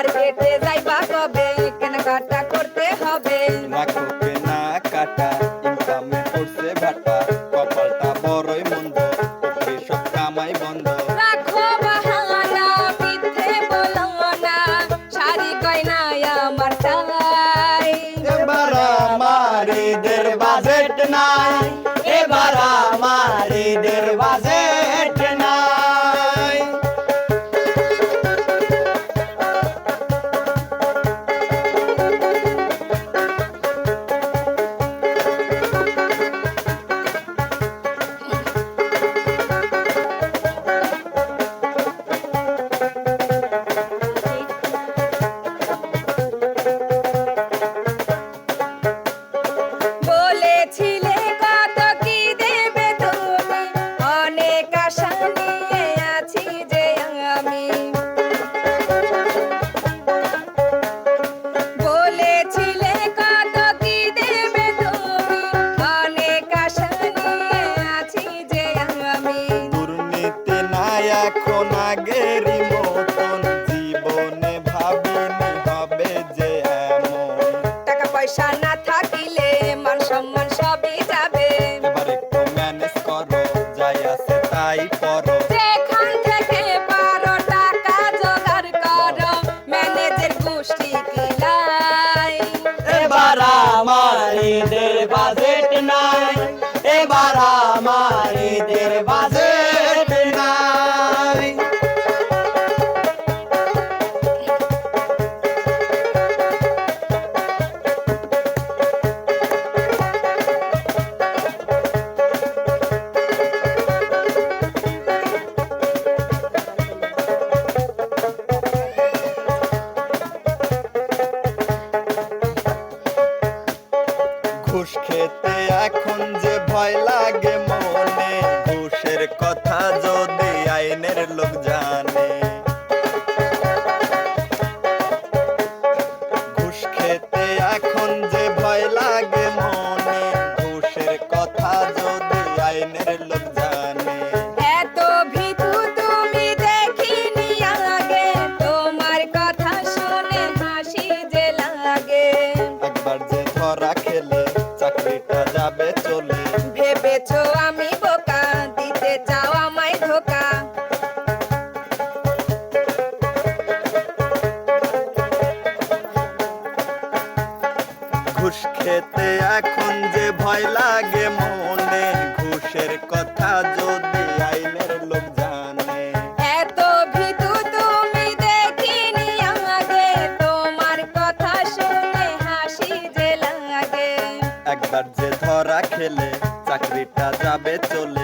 মার্কেটে যাইবা কবে? কেনাকাটা করতে হবে। না কাটা ইনকামে পড়ছে ভাটা। এখন যে ভয় লাগে মনে ঘুষের কথা যদি আইনের লোক জানে। ঘুষ খেতে এখন যে ভয় লাগে মনে ঘুষের কথা যদি আইনের লোক জানে। এত ভীতু তুমি দেখিনি আগে তোমার কথা শুনে হাসি যে লাগে। একবার যে ধরা খেলে চাকরিটা যাবে খেতে এখন যে ভয় লাগে মনে ঘুষের কথা যদি আইনের লোক জানে। এত ভীতু তুমি দেখিনি আগে তোমার কথা শুনে হাসি যে লাগে। একবার যে ধরা খেলে চাকরিটা যাবে চলে।